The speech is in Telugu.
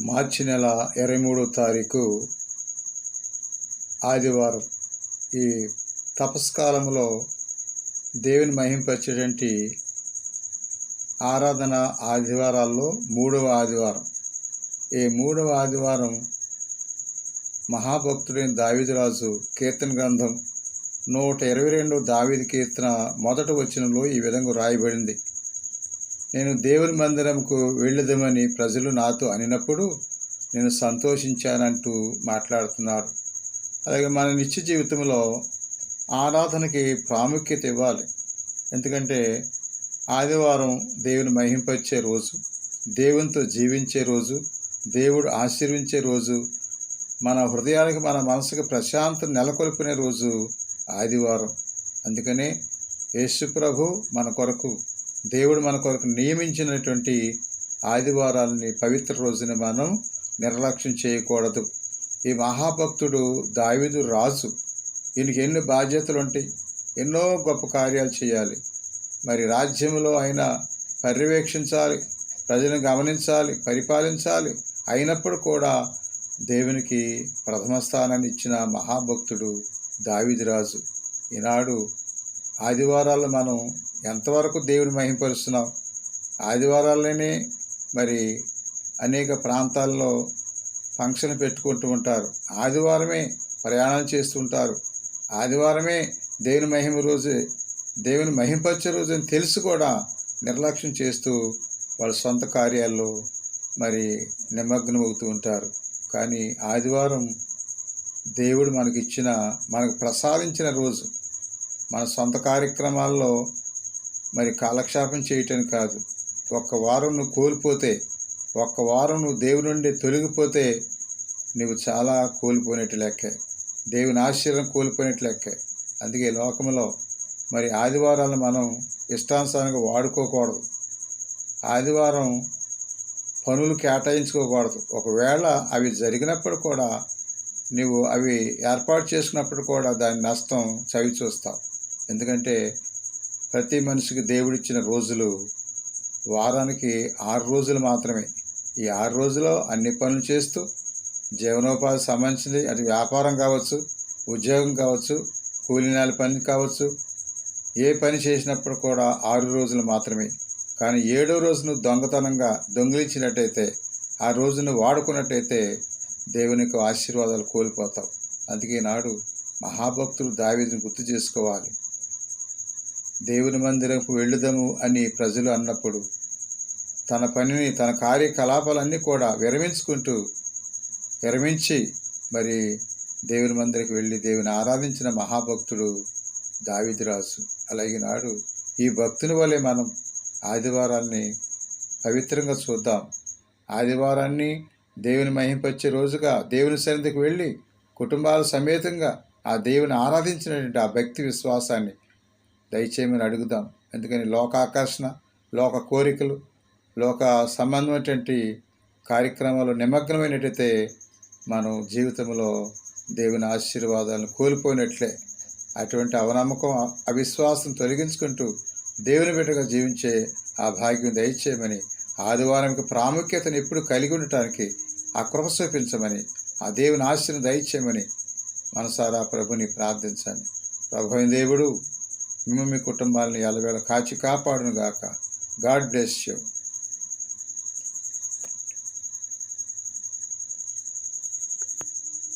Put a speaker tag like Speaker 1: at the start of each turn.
Speaker 1: మార్చి నెల ఇరవై మూడో తారీఖు ఆదివారం ఈ తపస్కాలంలో దేవుని మహింపచ్చేటువంటి ఆరాధన ఆదివారాల్లో మూడవ ఆదివారం. ఈ మూడవ ఆదివారం మహాభక్తుడైన దావిదరాజు కీర్తన గ్రంథం నూట ఇరవై రెండు దావిది కీర్తన మొదట వచ్చినలో ఈ విధంగా రాయబడింది. నేను దేవుని మందిరంకు వెళ్ళదమని ప్రజలు నాతో అనినప్పుడు నేను సంతోషించానంటూ మాట్లాడుతున్నాడు అలాగే మన నిత్య జీవితంలో ఆరాధనకి ప్రాముఖ్యత ఇవ్వాలి. ఎందుకంటే ఆదివారం దేవుని మహింపచ్చే రోజు దేవునితో జీవించే రోజు దేవుడు ఆశీర్వించే రోజు మన హృదయానికి మన మనసుకు ప్రశాంతత నెలకొల్పిన రోజు ఆదివారం. అందుకనే యేసు ప్రభు మన కొరకు దేవుడు మన కొరకు నియమించినటువంటి ఆదివారాలని పవిత్ర రోజుని మనం నిర్లక్ష్యం చేయకూడదు. ఈ మహాభక్తుడు దావిదు రాజు. ఈయనకి ఎన్ని బాధ్యతలు ఉంటాయి? ఎన్నో గొప్ప కార్యాలు చేయాలి. మరి రాజ్యంలో ఆయన పర్యవేక్షించాలి ప్రజలను గమనించాలి పరిపాలించాలి. అయినప్పుడు కూడా దేవునికి ప్రథమ స్థానాన్ని ఇచ్చిన మహాభక్తుడు దావిదిరాజు ఈనాడు ఆదివారాల్లో మనం ఎంతవరకు దేవుని మహింపరుస్తున్నాం? ఆదివారాల్లోనే మరి అనేక ప్రాంతాల్లో ఫంక్షన్ పెట్టుకుంటూ ఉంటారు. ఆదివారమే ప్రయాణం చేస్తుంటారు. ఆదివారమే దేవుని మహిమ రోజు దేవుని మహింపరిచే రోజు అని తెలిసి కూడా నిర్లక్ష్యం చేస్తూ వాళ్ళ సొంత కార్యాల్లో మరి నిమగ్నం అవుతూ ఉంటారు. కానీ ఆదివారం దేవుడు మనకిచ్చిన మనకు ప్రసాదించిన రోజు మన సొంత కార్యక్రమాల్లో మరి కాలక్షేపం చేయటం కాదు. ఒక్క వారం నువ్వు కోల్పోతే ఒక్క వారం నువ్వు దేవుని నుండి తొలగిపోతే నువ్వు చాలా కోల్పోయినట్టు లెక్కే. దేవుని ఆశ్చర్యం కోల్పోయినట్టు లెక్కే. అందుకే లోకంలో మరి ఆదివారాలను మనం ఇష్టానుసారంగా వాడుకోకూడదు. ఆదివారం పనులు కేటాయించుకోకూడదు. ఒకవేళ అవి జరిగినప్పుడు కూడా నువ్వు అవి ఏర్పాటు చేసుకున్నప్పుడు కూడా దాని నష్టం చవి చూస్తావు ఎందుకంటే ప్రతి మనిషికి దేవుడిచ్చిన రోజులు వారానికి ఆరు రోజులు మాత్రమే. ఈ ఆరు రోజుల్లో అన్ని పనులు చేస్తూ జీవనోపాధి సంబంధించింది అది వ్యాపారం కావచ్చు ఉద్యోగం కావచ్చు కూలినాల పని కావచ్చు ఏ పని చేసినప్పుడు కూడా ఆరు రోజులు మాత్రమే. కానీ ఏడో రోజును దొంగతనంగా దొంగిలించినట్టయితే ఆ రోజును వాడుకున్నట్టయితే దేవునికి ఆశీర్వాదాలు కోల్పోతావు. అందుకే నాడు మహాభక్తులు దావీదుని గుర్తు చేసుకోవాలి. దేవుని మందిరంకు వెళ్ళుదము అని ప్రజలు అన్నప్పుడు తన పనిని తన కార్యకలాపాలన్నీ కూడా విరమించుకుంటూ విరమించి మరి దేవుని మందిరికి వెళ్ళి దేవుని ఆరాధించిన మహాభక్తుడు దావిదిరాజు. అలాగే నాడు ఈ భక్తుని వలె మనం ఆదివారాన్ని పవిత్రంగా చూద్దాం. ఆదివారాన్ని దేవుని మహింపచ్చే రోజుగా దేవుని సన్నిధికి వెళ్ళి కుటుంబాల సమేతంగా ఆ దేవుని ఆరాధించినటువంటి ఆ భక్తి విశ్వాసాన్ని దయచేయమని అడుగుదాం. ఎందుకని లోకాకర్షణ లోక కోరికలు లోక సంబంధమైనటువంటి కార్యక్రమాలు నిమగ్నమైనట్టయితే మనం జీవితంలో దేవుని ఆశీర్వాదాలను కోల్పోయినట్లే. అటువంటి అవనమ్మకం అవిశ్వాసం తొలగించుకుంటూ దేవుని బిడ్డగా జీవించే ఆ భాగ్యం దయచేయమని ఆదివారంకి ప్రాముఖ్యతను ఎప్పుడు కలిగి ఉండటానికి ఆ కృప చూపించమని ఆ దేవుని ఆశను దయచేయమని మనసారా ప్రభుని ప్రార్థించండి ప్రభు దేవుడు మేము మీ కుటుంబాలను ఎలవేళ కాచి కాపాడును గాక గాడ్ బ్లెస్ యూ.